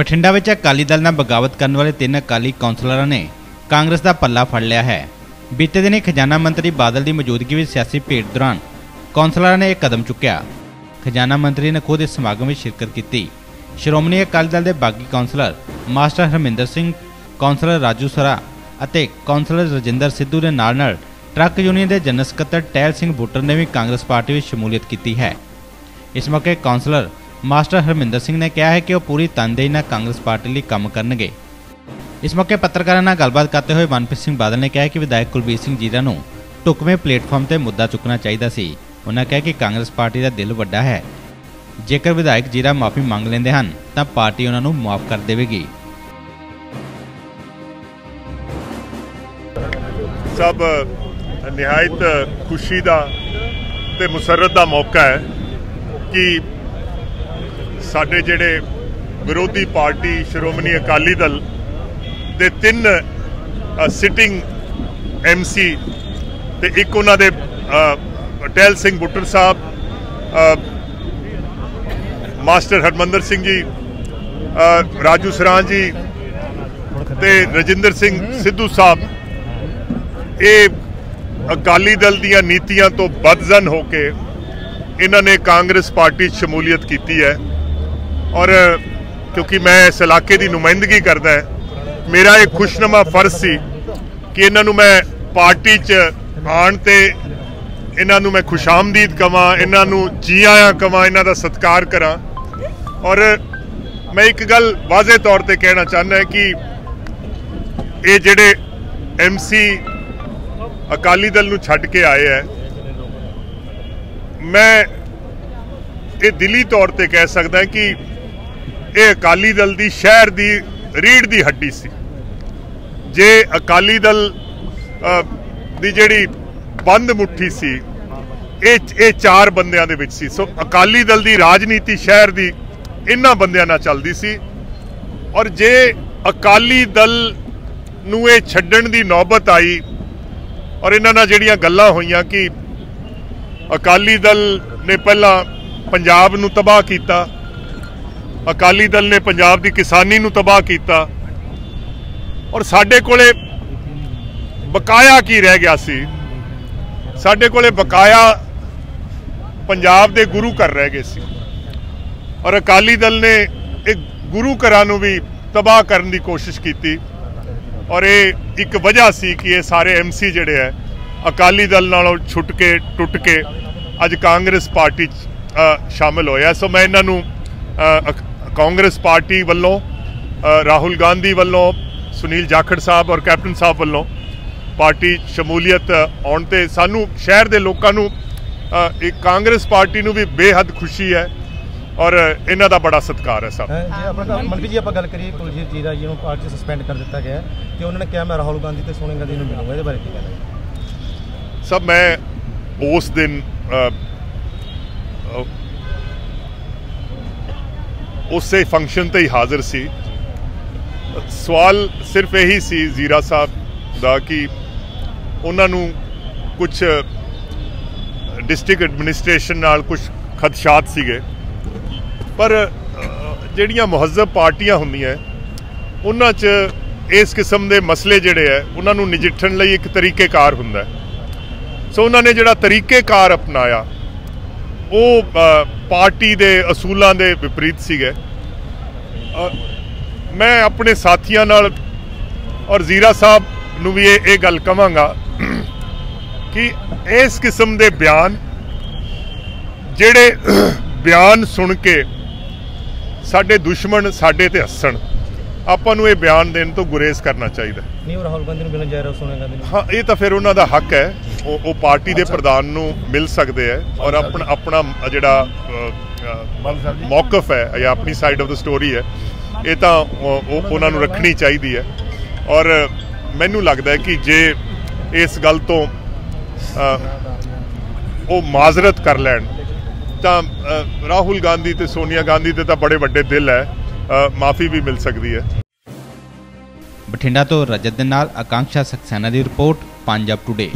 ਬਠਿੰਡਾ ਵਿੱਚ ਅਕਾਲੀ ਦਲ ਨਾਲ ਬਗਾਵਤ ਕਰਨ ਵਾਲੇ ਤਿੰਨ ਅਕਾਲੀ ਕੌਂਸਲਰਾਂ ਨੇ ਕਾਂਗਰਸ ਦਾ ਪੱਲਾ ਫੜ ਲਿਆ ਹੈ। ਬੀਤੇ ਦਿਨੀ ਖਜ਼ਾਨਾ ਮੰਤਰੀ ਬਾਦਲ ਦੀ ਮੌਜੂਦਗੀ ਵਿੱਚ ਸਿਆਸੀ ਭੇਟ ਦੌਰਾਨ ਕੌਂਸਲਰਾਂ ਨੇ ਇਹ ਕਦਮ ਚੁੱਕਿਆ। ਖਜ਼ਾਨਾ ਮੰਤਰੀ ਨੇ ਖੁਦ ਇਸ ਸਮਾਗਮ ਵਿੱਚ ਸ਼ਿਰਕਤ ਕੀਤੀ। ਸ਼੍ਰੋਮਣੀ ਅਕਾਲੀ ਦਲ ਦੇ ਬਾਗੀ councillor master Harminder Singh, councillor Raju Sara ਅਤੇ ਕੌਂਸਲਰ ਰਜਿੰਦਰ ਸਿੱਧੂ ਦੇ ਨਾਲ ਨਾਲ ਟਰੱਕ ਯੂਨੀਅਨ ਦੇ ਜਨਰਲ ਸਕੱਤਰ ਟਹਿਲ ਸਿੰਘ ਬੁੱਟਰ ਨੇ ਵੀ ਕਾਂਗਰਸ ਪਾਰਟੀ ਵਿੱਚ ਸ਼ਮੂਲੀਅਤ ਕੀਤੀ ਹੈ। ਇਸ ਮੌਕੇ ਕੌਂਸਲਰ ਮਾਸਟਰ ਹਰਮਿੰਦਰ ਸਿੰਘ ਨੇ ਕਿਹਾ ਹੈ ਕਿ ਉਹ ਪੂਰੀ ਤਨਦੇਹੀ ਨਾਲ ਕਾਂਗਰਸ ਪਾਰਟੀ ਲਈ ਕੰਮ ਕਰਨਗੇ। ਇਸ ਮੌਕੇ ਪੱਤਰਕਾਰਾਂ ਨਾਲ ਗੱਲਬਾਤ ਕਰਦੇ ਹੋਏ ਮਨਪ੍ਰੀਤ ਸਿੰਘ ਬਾਦਲ ਨੇ ਕਿਹਾ ਕਿ ਵਿਧਾਇਕ ਕੁਲਬੀਰ ਸਿੰਘ ਜੀਰਾ ਨੂੰ ਢੁਕਵੇਂ ਪਲੇਟਫਾਰਮ ਤੇ ਮੁੱਦਾ ਚੁੱਕਣਾ ਚਾਹੀਦਾ ਸੀ। ਉਹਨਾਂ ਕਿਹਾ ਕਿ ਕਾਂਗਰਸ ਪਾਰਟੀ ਦਾ ਦਿਲ ਵੱਡਾ ਹੈ। ਜੇਕਰ ਵਿਧਾਇਕ ਜੀਰਾ ਮਾਫੀ ਮੰਗ ਲੈਂਦੇ ਹਨ, ਤਾਂ ਪਾਰਟੀ ਉਹਨਾਂ ਨੂੰ ਮਾਫ ਕਰ ਦੇਵੇਗੀ। ਸਭ ਨਿਹਾਇਤ ਖੁਸ਼ੀ ਦਾ ਤੇ ਮੁਸਰਤ ਦਾ ਮੌਕਾ ਹੈ ਕਿ ਸਾਡੇ ਜਿਹੜੇ ਵਿਰੋਧੀ ਪਾਰਟੀ ਸ਼੍ਰੋਮਣੀ ਅਕਾਲੀ ਦਲ ਦੇ ਤਿੰਨ ਸਿਟਿੰਗ ਐਮਸੀ ਤੇ ਇੱਕ ਉਹਨਾਂ ਦੇ ਅ, ਸਿੰਘ ਬੁੱਟਰ ਸਾਹਿਬ ਮਾਸਟਰ ਹਰਮੰਦਰ ਸਿੰਘ ਜੀ ਰਾਜੂ ਸਰਾਂ ਜੀ ਤੇ ਰਜਿੰਦਰ ਸਿੰਘ ਸਿੱਧੂ ਸਾਹਿਬ। ਇਹ ਅਕਾਲੀ ਦਲ ਦੀਆਂ ਨੀਤੀਆਂ ਤੋਂ ਬਦਜ਼ਨ ਹੋ ਕੇ ਇਹਨਾਂ ਨੇ ਕਾਂਗਰਸ ਪਾਰਟੀ ਸ਼ਮੂਲੀਅਤ ਕੀਤੀ ਹੈ। ਔਰ ਕਿਉਂਕਿ ਮੈਂ ਇਸ ਇਲਾਕੇ ਦੀ ਨੁਮਾਇੰਦਗੀ ਕਰਦਾ ਹੈ, ਮੇਰਾ ਇਹ ਖੁਸ਼ਨਮਾ ਫਰਜ਼ ਸੀ ਕਿ ਇਹਨਾਂ ਨੂੰ ਮੈਂ ਪਾਰਟੀ 'ਚ ਆਣ ਤੇ ਇਹਨਾਂ ਨੂੰ ਮੈਂ ਖੁਸ਼ਾਮਦੀਦ ਕਵਾਂ, ਇਹਨਾਂ ਨੂੰ ਜੀ ਆਇਆਂ ਕਵਾਂ, ਇਹਨਾਂ ਦਾ ਸਤਿਕਾਰ ਕਰਾਂ। ਔਰ ਮੈਂ ਇੱਕ ਗੱਲ ਵਾਜ਼ੇ ਤੌਰ ਤੇ ਕਹਿਣਾ ਚਾਹੁੰਦਾ ਕਿ ਇਹ ਜਿਹੜੇ ਐਮਸੀ ਅਕਾਲੀ ਦਲ ਨੂੰ ਛੱਡ ਕੇ ਆਏ ਹੈ, ਮੈਂ ਇਹ ਦਿੱਲੀ ਤੌਰ ਤੇ ਕਹਿ ਸਕਦਾ ਕਿ ਇਹ ਅਕਾਲੀ ਦਲ ਦੀ ਸ਼ਹਿਰ ਦੀ ਰੀੜ ਦੀ ਹੱਡੀ ਸੀ। ਜੇ ਅਕਾਲੀ ਦਲ ਦੀ ਜਿਹੜੀ ਬੰਦ ਮੁੱਠੀ ਸੀ, ਇਹ ਇਹ ਚਾਰ ਬੰਦਿਆਂ ਦੇ ਵਿੱਚ ਸੀ। ਸੋ ਅਕਾਲੀ ਦਲ ਦੀ ਰਾਜਨੀਤੀ ਸ਼ਹਿਰ ਦੀ ਇਹਨਾਂ ਬੰਦਿਆਂ ਨਾਲ ਚੱਲਦੀ ਸੀ। ਔਰ ਜੇ ਅਕਾਲੀ ਦਲ ਨੂੰ ਇਹ ਛੱਡਣ ਦੀ ਨੌਬਤ ਆਈ, ਔਰ ਇਹਨਾਂ ਨਾਲ ਜਿਹੜੀਆਂ ਗੱਲਾਂ ਹੋਈਆਂ ਕਿ ਅਕਾਲੀ ਦਲ ਨੇ ਪਹਿਲਾਂ ਪੰਜਾਬ ਨੂੰ ਤਬਾਹ ਕੀਤਾ ਅਕਾਲੀ ਦਲ ਨੇ ਪੰਜਾਬ ਦੀ ਕਿਸਾਨੀ ਨੂੰ ਤਬਾਹ ਕੀਤਾ ਔਰ ਸਾਡੇ ਕੋਲੇ ਬਕਾਇਆ ਕੀ ਰਹਿ ਗਿਆ ਸੀ? ਸਾਡੇ ਕੋਲੇ ਬਕਾਇਆ ਪੰਜਾਬ ਦੇ ਗੁਰੂ ਘਰ ਰਹਿ ਗਏ ਸੀ। ਔਰ ਅਕਾਲੀ ਦਲ ਨੇ ਇੱਕ ਗੁਰੂ ਘਰਾਂ ਨੂੰ ਵੀ ਤਬਾਹ ਕਰਨ ਦੀ ਕੋਸ਼ਿਸ਼ ਕੀਤੀ ਔਰ ਇਹ ਇੱਕ ਵਜ੍ਹਾ ਸੀ ਕਿ ਇਹ ਸਾਰੇ ਐਮਸੀ ਜਿਹੜੇ ਹੈ ਅਕਾਲੀ ਦਲ ਨਾਲੋਂ ਛੁੱਟ ਕੇ ਟੁੱਟ ਕੇ ਅੱਜ ਕਾਂਗਰਸ ਪਾਰਟੀ 'ਚ ਅ, ਸ਼ਾਮਲ ਹੋਇਆ। ਸੋ ਮੈਂ ਇਹਨਾਂ ਨੂੰ ਕਾਂਗਰਸ ਪਾਰਟੀ ਵੱਲੋਂ ਰਾਹੁਲ ਗਾਂਧੀ ਵੱਲੋਂ ਸੁਨੀਲ ਜਾਖੜ ਸਾਹਿਬ ਔਰ ਕੈਪਟਨ ਸਾਹਿਬ ਵੱਲੋਂ ਪਾਰਟੀ ਸ਼ਮੂਲੀਅਤ ਆਉਣ ਤੇ ਸਾਨੂੰ ਸ਼ਹਿਰ ਦੇ ਲੋਕਾਂ ਨੂੰ ਇੱਕ ਕਾਂਗਰਸ ਪਾਰਟੀ ਨੂੰ ਵੀ ਬੇਹੱਦ ਖੁਸ਼ੀ ਹੈ ਔਰ ਇਹਨਾਂ ਦਾ ਬੜਾ ਸਤਿਕਾਰ ਹੈ ਸਭ ਹੈਂ, ਜੇ ਆਪਾਂ ਗੱਲ- ਕਰੀਏ ਕੁਲਜੀਤ ਜੀ ਨੂੰ ਪਾਰਟੀ ਸਸਪੈਂਡ ਕਰ ਦਿੱਤਾ ਗਿਆ ਤੇ ਉਹਨਾਂ ਨੇ ਕਿਹਾ ਮੈਂ ਰਾਹੁਲ ਗਾਂਧੀ ਤੇ ਸੋਨੀਆ ਗਾਂਧੀ ਨੂੰ ਮਿਲੂੰਗਾ ਇਹਦੇ ਬਾਰੇ ਕੀ ਕਹਿਣਾ ਸਭ ਮੈਂ ਉਸ ਦਿਨ ਉਸੇ ਫੰਕਸ਼ਨ ਤੇ ਹੀ ਹਾਜ਼ਰ ਸੀ। ਸਵਾਲ ਸਿਰਫ ਇਹੀ ਸੀ ਜ਼ੀਰਾ ਸਾਹਿਬ ਦਾ ਕਿ ਉਹਨਾਂ ਨੂੰ ਕੁਝ ਡਿਸਟ੍ਰਿਕਟ ਐਡਮਿਨਿਸਟ੍ਰੇਸ਼ਨ ਨਾਲ ਕੁਝ ਖਦਸ਼ਾਤ ਸੀਗੇ। ਪਰ ਜਿਹੜੀਆਂ ਮੁਹੱਜ਼ਬ ਪਾਰਟੀਆਂ ਹੁੰਦੀਆਂ, ਉਹਨਾਂ 'ਚ ਇਸ ਕਿਸਮ ਦੇ ਮਸਲੇ ਜਿਹੜੇ ਹੈ ਉਹਨਾਂ ਨੂੰ ਨਜਿੱਠਣ ਲਈ ਇੱਕ ਤਰੀਕੇਕਾਰ ਹੁੰਦਾ ਸੋ ਉਹਨਾਂ ਨੇ ਜਿਹੜਾ ਤਰੀਕੇਕਾਰ ਅਪਣਾਇਆ, ਉਹ ਪਾਰਟੀ ਦੇ ਅਸੂਲਾਂ ਦੇ ਵਿਪਰੀਤ ਸੀਗੇ। ਅ, ਮੈਂ ਆਪਣੇ ਸਾਥੀਆਂ ਨਾਲ ਔਰ ਜ਼ੀਰਾ ਸਾਹਿਬ ਨੂੰ ਵੀ ਇਹ ਇਹ ਗੱਲ ਕਵਾਂਗਾ ਕਿ ਇਸ ਕਿਸਮ ਦੇ ਬਿਆਨ ਜਿਹੜੇ ਬਿਆਨ ਸੁਣ ਕੇ ਸਾਡੇ ਦੁਸ਼ਮਣ ਸਾਡੇ ਤੇ ਹੱਸਣ। ਆਪਾਂ ਨੂੰ ਇਹ ਬਿਆਨ ਦੇਣ ਤੋਂ ਗੁਰੇਜ਼ ਕਰਨਾ ਚਾਹੀਦਾ। ਨਹੀਂ ਉਹ ਰਾਹੁਲ ਗਾਂਧੀ ਨੂੰ ਮਿਲਣ ਜਾ ਰਿਹਾ ਨੂੰ ਹਾਂ ਇਹ ਤਾਂ ਫਿਰ ਉਹਨਾਂ ਦਾ ਹੱਕ ਹੈ। ਉਹ ਉਹ ਪਾਰਟੀ ਦੇ ਪ੍ਰਧਾਨ ਨੂੰ ਮਿਲ ਸਕਦੇ ਹੈ ਔਰ ਆਪਣਾ ਆਪਣਾ ਜਿਹੜਾ ਮੌਕਫ ਹੈ ਜਾਂ ਆਪਣੀ ਸਾਈਡ ਆਫ ਦਾ ਸਟੋਰੀ ਹੈ ਇਹ ਤਾਂ ਉਹ- ਉਹ ਉਹਨਾਂ ਨੂੰ ਰੱਖਣੀ ਚਾਹੀਦੀ ਹੈ। ਔਰ ਮੈਨੂੰ ਲੱਗਦਾ ਹੈ ਕਿ ਜੇ ਇਸ ਗੱਲ ਤੋਂ ਉਹ ਮਾਜ਼ਰਤ ਕਰ ਲੈਣ ਤਾਂ ਰਾਹੁਲ ਗਾਂਧੀ ਤੇ ਸੋਨੀਆ ਗਾਂਧੀ ਤੇ ਤਾਂ ਬੜੇ ਵੱਡੇ ਦਿਲ ਹੈ। ਮਾਫੀ ਵੀ ਮਿਲ ਸਕਦੀ ਹੈ। ਬਠਿੰਡਾ ਤੋਂ ਰਜਤ ਦੇ ਨਾਲ ਆਕਾਂक्षा ਸਕਸੈਨਾ ਦੀ ਰਿਪੋਰਟ, ਪੰਜਾਬ ਟੁਡੇ